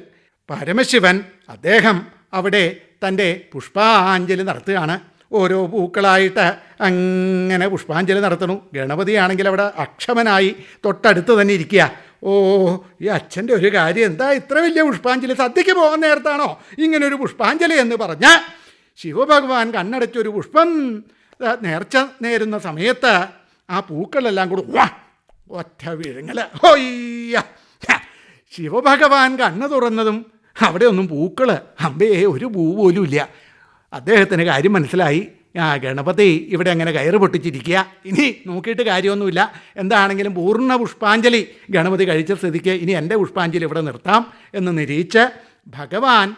പരമശിവൻ അദ്ദേഹം അവിടെ തന്റെ പുഷ്പാഞ്ജലി നടത്തുകയാണ്. ഓരോ പൂക്കളായിട്ട് അങ്ങനെ പുഷ്പാഞ്ജലി നടത്തണു ഗണപതിയാണെങ്കിൽ അവിടെ അക്ഷമനായി തൊട്ടടുത്ത് തന്നെ ഇരിക്കുക. ഓ ഈ അച്ഛന്റെ ഒരു കാര്യം എന്താ? ഇത്ര വലിയ പുഷ്പാഞ്ജലി സദ്യയ്ക്ക് പോകാൻ നേരത്താണോ? ഇങ്ങനെ ഒരു പുഷ്പാഞ്ജലി എന്ന് പറഞ്ഞ് ശിവഭഗവാൻ കണ്ണടച്ചൊരു പുഷ്പം നേർച്ച നേരുന്ന സമയത്ത് ആ പൂക്കളെല്ലാം കൂടെ ഒറ്റ വിഴുങ്ങൽ. ഹൊയ്യ! ശിവഭഗവാൻ കണ്ണു തുറന്നതും അവിടെ ഒന്നും പൂക്കൾ അമ്പേ ഒരു പൂ പോലും ഇല്ല. അദ്ദേഹത്തിന് കാര്യം മനസ്സിലായി. ആ ഗണപതി ഇവിടെ അങ്ങനെ കയറ് പൊട്ടിച്ചിരിക്കുക. ഇനി നോക്കിയിട്ട് കാര്യമൊന്നുമില്ല. എന്താണെങ്കിലും പൂർണ പുഷ്പാഞ്ജലി ഗണപതി കഴിച്ച സ്ഥിതിക്ക് ഇനി എന്റെ പുഷ്പാഞ്ജലി ഇവിടെ നിർത്താം എന്ന് നിരീച്ച് ഭഗവാൻ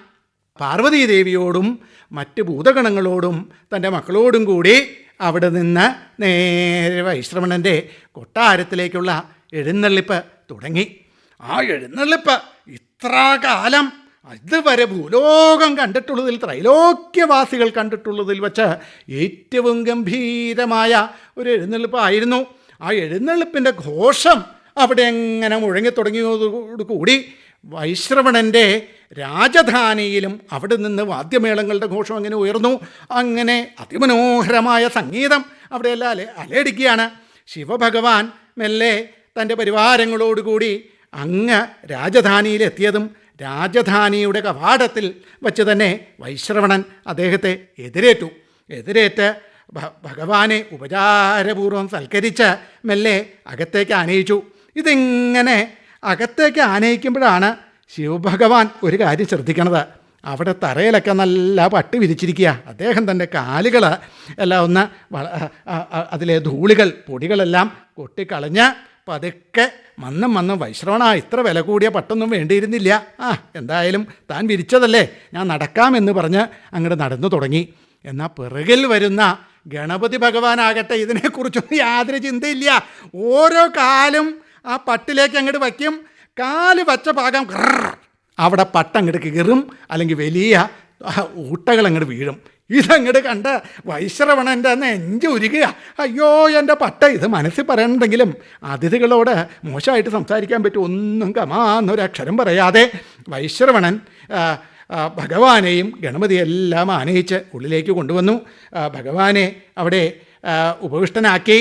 പാർവതീദേവിയോടും മറ്റ് ഭൂതഗണങ്ങളോടും തന്റെ മക്കളോടും കൂടി അവിടെ നിന്ന് നേരെ വൈശ്രവണന്റെ കൊട്ടാരത്തിലേക്കുള്ള എഴുന്നള്ളിപ്പ് തുടങ്ങി. ആ എഴുന്നള്ളിപ്പ ഇത്ര കാലം ഇതുവരെ ഭൂലോകം കണ്ടിട്ടുള്ളതിൽ ത്രൈലോക്യവാസികൾ കണ്ടിട്ടുള്ളതിൽ വച്ച് ഏറ്റവും ഗംഭീരമായ ഒരു എഴുന്നള്ളിപ്പായിരുന്നു. ആ എഴുന്നള്ളിപ്പിന്റെ ഘോഷം അവിടെ എങ്ങനെ മുഴങ്ങിത്തുടങ്ങിയതോടുകൂടി വൈശ്രവണന്റെ രാജധാനിയിലും അവിടെ നിന്ന് വാദ്യമേളങ്ങളുടെ ഘോഷം അങ്ങനെ ഉയർന്നു. അങ്ങനെ അതിമനോഹരമായ സംഗീതം അവിടെയെല്ലാം അല അലയടിക്കുകയാണ്. ശിവഭഗവാൻ മെല്ലെ തന്റെ പരിവാരങ്ങളോടുകൂടി അങ്ങ് രാജധാനിയിലെത്തിയതും രാജധാനിയുടെ കവാടത്തിൽ വച്ച് തന്നെ വൈശ്രവണൻ അദ്ദേഹത്തെ എതിരേറ്റു. എതിരേറ്റ് ഭഗവാനെ ഉപചാരപൂർവം സൽക്കരിച്ച് മെല്ലെ അകത്തേക്ക് ആനയിച്ചു. ഇതിങ്ങനെ അകത്തേക്ക് ആനയിക്കുമ്പോഴാണ് ശിവഭഗവാൻ ഒരു കാര്യം ശ്രദ്ധിക്കണത്. അവിടെ തറയിലൊക്കെ നല്ല പട്ട് വിരിച്ചിരിക്കുക. അദ്ദേഹം തന്റെ കാലുകൾ എല്ലാം ഒന്ന് അതിലെ ധൂളികൾ പൊടികളെല്ലാം കൊട്ടിക്കളഞ്ഞ് പതുക്കെ മന്നം മന്നം വൈശ്രവണ ഇത്ര വില കൂടിയ പട്ടൊന്നും വേണ്ടിയിരുന്നില്ല. ആ എന്തായാലും താൻ വിരിച്ചതല്ലേ? ഞാൻ നടക്കാമെന്ന് പറഞ്ഞ് അങ്ങോട്ട് നടന്നു തുടങ്ങി. എന്നാൽ പിറകിൽ വരുന്ന ഗണപതി ഭഗവാനാകട്ടെ ഇതിനെക്കുറിച്ചൊന്നും യാതൊരു ചിന്തയില്ല. ഓരോ കാലും ആ പട്ടിലേക്ക് അങ്ങോട്ട് വയ്ക്കും. കാൽ വച്ച ഭാഗം അവിടെ പട്ടങ്ങോട്ട് കീറും. അല്ലെങ്കിൽ വലിയ ഊട്ടകൾ അങ്ങോട്ട് വീഴും. ഇതങ്ങോട്ട് കണ്ട വൈശ്രവണന്റെ നെഞ്ച് ഉരുകുക അയ്യോ എന്റെ പട്ട ഇത് മനസ്സിൽ പറയണമെങ്കിലും അതിഥികളോട് മോശമായിട്ട് സംസാരിക്കാൻ പറ്റും ഒന്നും കമാന്നൊരക്ഷരം പറയാതെ വൈശ്രവണൻ ഭഗവാനെയും ഗണപതിയെല്ലാം ആനയിച്ച് ഉള്ളിലേക്ക് കൊണ്ടുവന്നു. ഭഗവാനെ അവിടെ ഉപവിഷ്ടനാക്കി.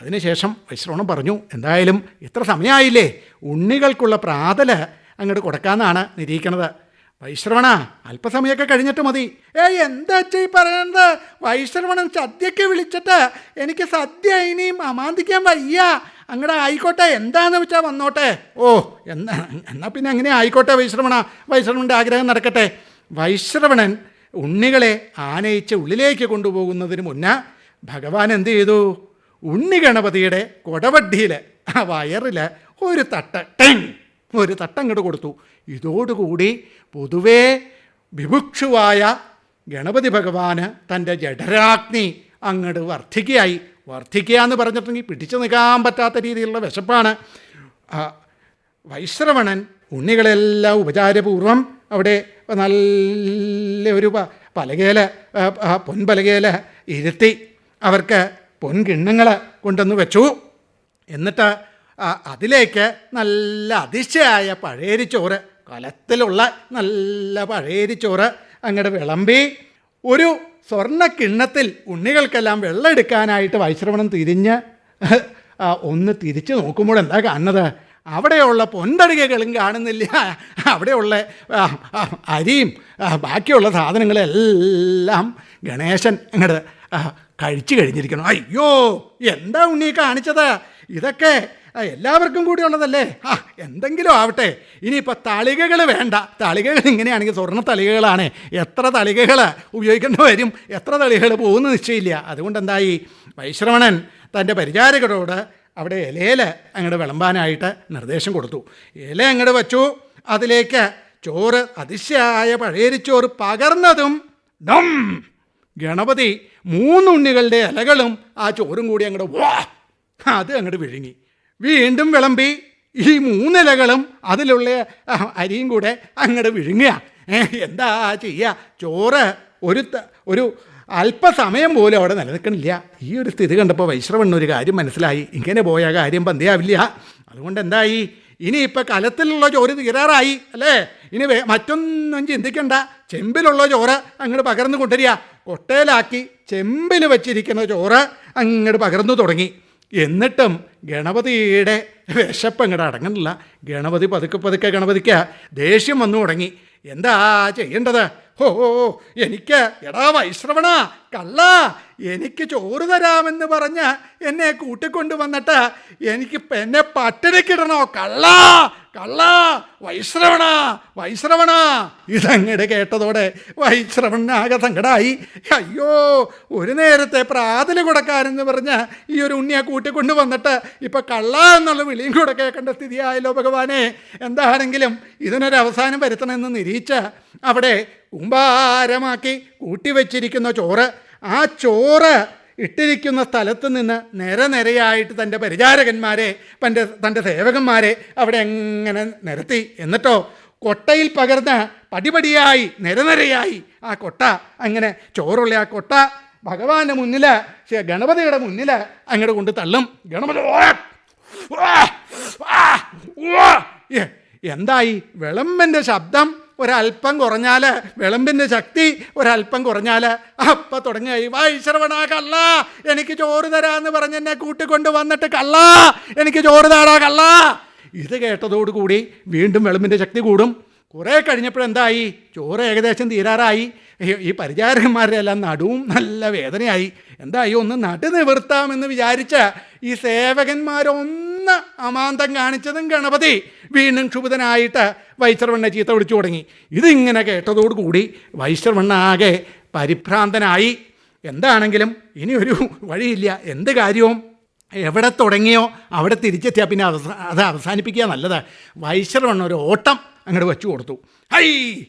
അതിനുശേഷം വൈശ്രവണം പറഞ്ഞു എന്തായാലും ഇത്ര സമയമായില്ലേ ഉണ്ണികൾക്കുള്ള പ്രാതൽ അങ്ങോട്ട് കൊടുക്കാമെന്നാണ് നിരീക്കണത്. വൈശ്രവണ അല്പസമയമൊക്കെ കഴിഞ്ഞിട്ട് മതി. ഏയ് എന്താ ഈ പറയണത്? വൈശ്രവണൻ സദ്യയ്ക്ക് വിളിച്ചിട്ട് എനിക്ക് സദ്യ ഇനിയും അമാന്തിക്കാൻ വയ്യ. അങ്ങടെ ആയിക്കോട്ടെ എന്താന്ന് വെച്ചാൽ വന്നോട്ടെ. ഓ എന്നാ എന്നാൽ പിന്നെ അങ്ങനെ ആയിക്കോട്ടെ വൈശ്രവണ. വൈശ്രവണന്റെ ആഗ്രഹം നടക്കട്ടെ. വൈശ്രവണൻ ഉണ്ണികളെ ആനയിച്ച് ഉള്ളിലേക്ക് കൊണ്ടുപോകുന്നതിന് മുന്നേ ഭഗവാൻ എന്ത് ചെയ്തു? ഉണ്ണി ഗണപതിയുടെ കൊടവട്ടിയിൽ ആ വയറിൽ ഒരു തട്ട ടെങ് ഒരു തട്ടങ്ങോട്ട് കൊടുത്തു. ഇതോടുകൂടി പൊതുവേ വിഭുക്ഷുവായ ഗണപതി ഭഗവാന് തന്റെ ജഠരാഗ്നി അങ്ങോട്ട് വർദ്ധിക്കുകയായി വർദ്ധിക്കുക എന്ന് പറഞ്ഞിട്ടുണ്ടെങ്കിൽ പിടിച്ചു നിൽക്കാൻ പറ്റാത്ത രീതിയിലുള്ള വിശപ്പാണ്. വൈശ്രവണൻ ഉണ്ണികളെല്ലാം ഉപചാരപൂർവം അവിടെ നല്ല ഒരു പലകയിൽ പൊൻപലകേല ഇരുത്തി അവർക്ക് പൊൻകിണ്ണങ്ങൾ കൊണ്ടുവന്ന് വെച്ചു. എന്നിട്ട് അതിലേക്ക് നല്ല അതിശയായ പഴയരിച്ചോറ് കലത്തിലുള്ള നല്ല പഴയരിച്ചോറ് അങ്ങോട്ട് വിളമ്പി. ഒരു സ്വർണ കിണ്ണത്തിൽ ഉണ്ണികൾക്കെല്ലാം വെള്ളം എടുക്കാനായിട്ട് വൈശ്രവണം തിരിഞ്ഞ് ഒന്ന് തിരിച്ചു നോക്കുമ്പോൾ എന്താ കാണുന്നത്? അവിടെയുള്ള പൊന്തടികകളും കാണുന്നില്ല. അവിടെയുള്ള അരിയും ബാക്കിയുള്ള സാധനങ്ങളെല്ലാം ഗണേശൻ അങ്ങോട്ട് കഴിച്ചു കഴിഞ്ഞിരിക്കണം അയ്യോ എന്താ ഉണ്ണി കാണിച്ചത്? ഇതൊക്കെ എല്ലാവർക്കും കൂടി ഉള്ളതല്ലേ? ആ എന്തെങ്കിലും ആവട്ടെ. ഇനിയിപ്പോൾ തളികകൾ വേണ്ട. തളികകൾ ഇങ്ങനെയാണെങ്കിൽ സ്വർണ തളികകളാണ്. എത്ര തളികകൾ ഉപയോഗിക്കേണ്ടി വരും? എത്ര തളികകൾ പോകുന്ന നിശ്ചയമില്ല. അതുകൊണ്ട് എന്തായി വൈശ്രവണൻ തന്റെ പരിചാരകരോട് അവിടെ ഇലയിൽ അങ്ങോട്ട് വിളമ്പാനായിട്ട് നിർദ്ദേശം കൊടുത്തു. ഇല അങ്ങോട്ട് വച്ചു. അതിലേക്ക് ചോറ് അതിശയായ പഴയരിച്ചോറ് പകർന്നതും ഡം ഗണപതി മൂന്നുണ്ണികളുടെ ഇലകളും ആ ചോറും കൂടി അങ്ങോട്ട് വാ! അത് അങ്ങോട്ട് വിഴുങ്ങി. വീണ്ടും വിളമ്പി ഈ മൂന്നിലകളും അതിലുള്ള അരിയും കൂടെ അങ്ങോട്ട് വിഴുങ്ങുക. എന്താ ചെയ്യുക ചോറ് ഒരു ഒരു അല്പസമയം പോലും അവിടെ നിലനിൽക്കണില്ല. ഈ ഒരു സ്ഥിതി കണ്ടപ്പോൾ വൈശ്രവണ്ണ ഒരു കാര്യം മനസ്സിലായി. ഇങ്ങനെ പോയ കാര്യം പന്തിയാവില്ല. അതുകൊണ്ട് എന്തായി? ഇനി ഇനിയിപ്പോൾ കലത്തിലുള്ള ചോറ് തീരാറായി അല്ലേ? ഇനി മറ്റൊന്നും ചിന്തിക്കണ്ട. ചെമ്പിലുള്ള ചോറ് അങ്ങോട്ട് പകർന്നു കൊണ്ടുവരിക. കൊട്ടയിലാക്കി ചെമ്പിൽ വെച്ചിരിക്കുന്ന ചോറ് അങ്ങോട്ട് പകർന്നു തുടങ്ങി. എന്നിട്ടും ഗണപതിയുടെ വിശപ്പ് അങ്ങോട്ട് അടങ്ങണില്ല ഗണപതി പതുക്കെ പതുക്കെ ഗണപതിക്ക് ദേഷ്യം വന്നു തുടങ്ങി. എന്താ ചെയ്യേണ്ടത്? ഓ, എനിക്ക് എടാ വൈശ്രവണ കള്ള എനിക്ക് ചോറ് തരാമെന്ന് പറഞ്ഞ് എന്നെ കൂട്ടിക്കൊണ്ടു വന്നിട്ട് എനിക്ക് എന്നെ പട്ടിണിക്കിടണോ കള്ള കള്ള വൈശ്രവണ വൈശ്രവണ. ഇതങ്ങട് കേട്ടതോടെ വൈശ്രവണാകെ സങ്കടായി. അയ്യോ ഒരു നേരത്തെ പ്രാതൽ കൊടുക്കാനെന്ന് പറഞ്ഞ് ഈ ഒരു ഉണ്ണിയെ കൂട്ടിക്കൊണ്ട് വന്നിട്ട് ഇപ്പൊ കള്ള എന്നുള്ള വിളിയും കൂടെ കേൾക്കേണ്ട സ്ഥിതിയായല്ലോ ഭഗവാനെ. എന്താണെങ്കിലും ഇതിനൊരു അവസാനം വരുത്തണമെന്ന് നിരീച്ച് അവിടെ കുമ്പാരമാക്കി കൂട്ടിവെച്ചിരിക്കുന്ന ചോറ് ആ ചോറ് ഇട്ടിരിക്കുന്ന സ്ഥലത്ത് നിന്ന് നിരനിരയായിട്ട് തന്റെ പരിചാരകന്മാരെ തന്റെ തന്റെ സേവകന്മാരെ അവിടെ എങ്ങനെ നിരത്തി. എന്നിട്ടോ കൊട്ടയിൽ പകർന്ന് പടിപടിയായി നിരനിരയായി ആ കൊട്ട അങ്ങനെ ചോറുള്ള ആ കൊട്ട ഭഗവാന്റെ മുന്നിൽ ഗണപതിയുടെ മുന്നിൽ അങ്ങോട്ട് കൊണ്ട് തള്ളും. ഗണപതി എന്തായി? വിളമ്പന്റെ ശബ്ദം ഒരല്പം കുറഞ്ഞാൽ വിളമ്പിന്റെ ശക്തി ഒരല്പം കുറഞ്ഞാൽ അപ്പം തുടങ്ങി വൈശ്രവണ കള്ള എനിക്ക് ചോറ് തരാമെന്ന് പറഞ്ഞ് എന്നെ കൂട്ടിക്കൊണ്ട് വന്നിട്ട് കള്ള എനിക്ക് ചോറ് താടാ കള്ള. ഇത് കേട്ടതോടുകൂടി വീണ്ടും വിളമ്പിന്റെ ശക്തി കൂടും. കുറേ കഴിഞ്ഞപ്പോഴെന്തായി? ചോറ് ഏകദേശം തീരാറായി. ഈ പരിചാരകന്മാരുടെ എല്ലാം നടുവും നല്ല വേദനയായി. എന്തായി? ഒന്ന് നടു നിവർത്താമെന്ന് വിചാരിച്ച ഈ സേവകന്മാരൊന്ന് അമാന്തം കാണിച്ചതും ഗണപതി വീണ്ടും ക്ഷുഭിതനായിട്ട് വൈശ്രവണ്ണ ചീത്ത വിളിച്ചു തുടങ്ങി. ഇതിങ്ങനെ കേട്ടതോടുകൂടി വൈശ്രവണ്ണ ആകെ പരിഭ്രാന്തനായി. എന്താണെങ്കിലും ഇനി ഒരു വഴിയില്ല. എന്ത് കാര്യവും എവിടെ തുടങ്ങിയോ അവിടെ തിരിച്ചെത്തിയാൽ പിന്നെ അവസാ അത് അവസാനിപ്പിക്കുക നല്ലത്. വൈശ്രവണ്ണ ഒരു ഓട്ടം അങ്ങോട്ട് വെച്ചു കൊടുത്തു. ഹൈ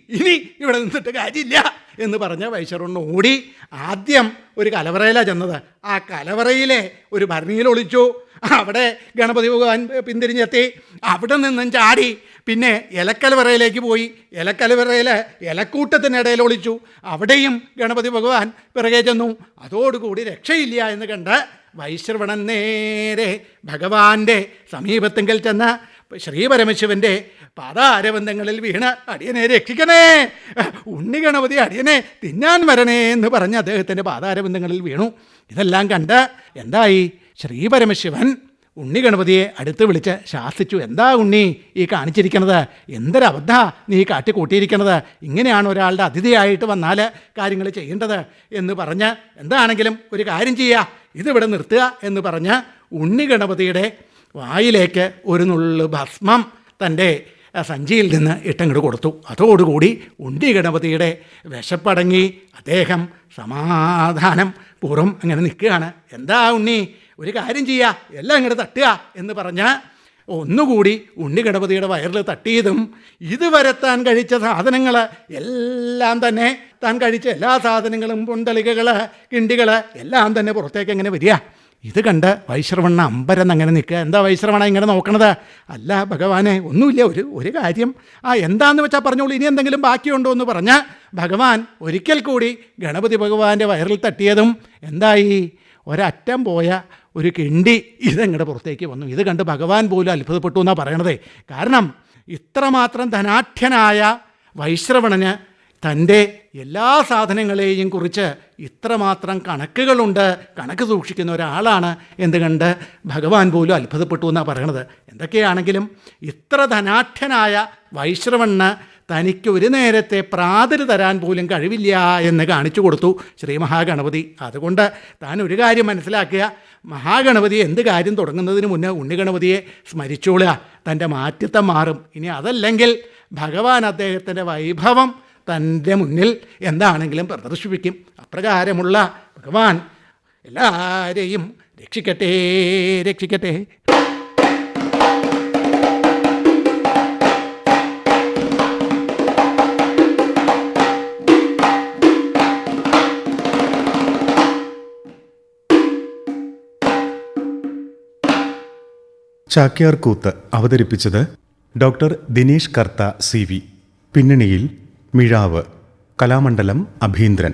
ഇനി ഇവിടെ നിന്നിട്ട് കാര്യമില്ല എന്ന് പറഞ്ഞ വൈശ്വരണ്ണ ഓടി ആദ്യം ഒരു കലവറയിലാണ് ചെന്നത്. ആ കലവറയിലെ ഒരു ഭരണിയിൽ ഒളിച്ചു. അവിടെ ഗണപതി ഭഗവാൻ പിന്തിരിഞ്ഞെത്തി. അവിടെ നിന്നും ചാടി. പിന്നെ ഇലക്കലവറയിലേക്ക് പോയി. ഇലക്കലവറയിൽ ഇലക്കൂട്ടത്തിനിടയിൽ ഒളിച്ചു. അവിടെയും ഗണപതി ഭഗവാൻ പിറകെ ചെന്നു. അതോടുകൂടി രക്ഷയില്ല എന്ന് കണ്ട് വൈശ്രവണൻ നേരെ ഭഗവാന്റെ സമീപത്തെങ്കിൽ ചെന്ന് ശ്രീപരമശിവന്റെ പാതാരബന്ധങ്ങളിൽ വീണ് അടിയനെ രക്ഷിക്കണേ. ഉണ്ണി ഗണപതി അടിയനെ തിന്നാൻ വരണേ എന്ന് പറഞ്ഞ് അദ്ദേഹത്തിന്റെ പാതാരബന്ധങ്ങളിൽ വീണു. ഇതെല്ലാം കണ്ട് എന്തായി? ശ്രീപരമശിവൻ ഉണ്ണി ഗണപതിയെ അടുത്ത് വിളിച്ച് ശാസിച്ചു എന്താ ഉണ്ണി ഈ കാണിച്ചിരിക്കണത്? എന്തൊരബദ്ധ നീ കാട്ടി കൂട്ടിയിരിക്കണത്? ഇങ്ങനെയാണ് ഒരാളുടെ അതിഥിയായിട്ട് വന്നാൽ കാര്യങ്ങൾ ചെയ്യേണ്ടത്? എന്ന് പറഞ്ഞ് എന്താണെങ്കിലും ഒരു കാര്യം ചെയ്യുക ഇതിവിടെ നിർത്തുക എന്ന് പറഞ്ഞ് ഉണ്ണി ഗണപതിയുടെ വായിലേക്ക് ഒരു നുള്ളു ഭസ്മം തന്റെ സഞ്ചിയിൽ നിന്ന് ഇട്ടങ്ങോട്ട് കൊടുത്തു. അതോടുകൂടി ഉണ്ണി ഗണപതിയുടെ വിശപ്പടങ്ങി അദ്ദേഹം സമാധാനം പൂർവം അങ്ങനെ നിൽക്കുകയാണ്. എന്താ ഉണ്ണി ഒരു കാര്യം ചെയ്യുക എല്ലാം ഇങ്ങോട്ട് തട്ടുക എന്ന് പറഞ്ഞ് ഒന്നുകൂടി ഉണ്ണി ഗണപതിയുടെ വയറിൽ തട്ടിയതും ഇതുവരെ താൻ കഴിച്ച സാധനങ്ങൾ എല്ലാം തന്നെ താൻ കഴിച്ച എല്ലാ സാധനങ്ങളും പൊന്തളികകൾ കിണ്ടികൾ എല്ലാം തന്നെ പുറത്തേക്ക് എങ്ങനെ വരിക. ഇത് കണ്ട് വൈശ്രവണ്ണ അമ്പരന്ന് അങ്ങനെ നിൽക്കുക. എന്താ വൈശ്രവണ ഇങ്ങനെ നോക്കണത്? അല്ല ഭഗവാനെ ഒന്നുമില്ല. ഒരു ഒരു കാര്യം. ആ എന്താന്ന് വെച്ചാൽ പറഞ്ഞോളൂ. ഇനി എന്തെങ്കിലും ബാക്കിയുണ്ടോ എന്ന് പറഞ്ഞ് ഭഗവാൻ ഒരിക്കൽ കൂടി ഗണപതി ഭഗവാന്റെ വയറിൽ തട്ടിയതും എന്തായി? ഒരറ്റം പോയ ഒരു കിണ്ടി ഇതങ്ങടെ പുറത്തേക്ക് വന്നു. ഇത് കണ്ട് ഭഗവാൻ പോലും അത്ഭുതപ്പെട്ടു എന്നാണ് പറയണതേ. കാരണം ഇത്രമാത്രം ധനാഠ്യനായ വൈശ്രവണന് തന്റെ എല്ലാ സാധനങ്ങളെയും കുറിച്ച് ഇത്രമാത്രം കണക്കുകളുണ്ട് കണക്ക് സൂക്ഷിക്കുന്ന ഒരാളാണ് എന്ന് കണ്ട് ഭഗവാൻ പോലും അത്ഭുതപ്പെട്ടു എന്നാണ് പറയണത്. എന്തൊക്കെയാണെങ്കിലും ഇത്ര ധനാഠ്യനായ വൈശ്രവണ്ണ് തനിക്ക് ഒരു നേരത്തെ പ്രാതൽ തരാൻ പോലും കഴിവില്ല എന്ന് കാണിച്ചു കൊടുത്തു ശ്രീ മഹാഗണപതി. അതുകൊണ്ട് താൻ ഒരു കാര്യം മനസ്സിലാക്കുക. മഹാഗണപതി എന്ത് കാര്യം തുടങ്ങുന്നതിന് മുന്നേ ഉണ്ണിഗണപതിയെ സ്മരിച്ചോളുക. തന്റെ മാറ്റിത്തം മാറും. ഇനി അതല്ലെങ്കിൽ ഭഗവാൻ അദ്ദേഹത്തിന്റെ വൈഭവം തന്റെ മുന്നിൽ എന്താണെങ്കിലും പ്രദർശിപ്പിക്കും. അപ്രകാരമുള്ള ഭഗവാൻ എല്ലാവരെയും രക്ഷിക്കട്ടെ രക്ഷിക്കട്ടെ. ചാക്യാർ കൂത്ത് അവതരിപ്പിച്ചത് doctor Dinesh Kartha C V. പിന്നണിയിൽ മിഴാവ് കലാമണ്ഡലം അഭീന്ദ്രൻ.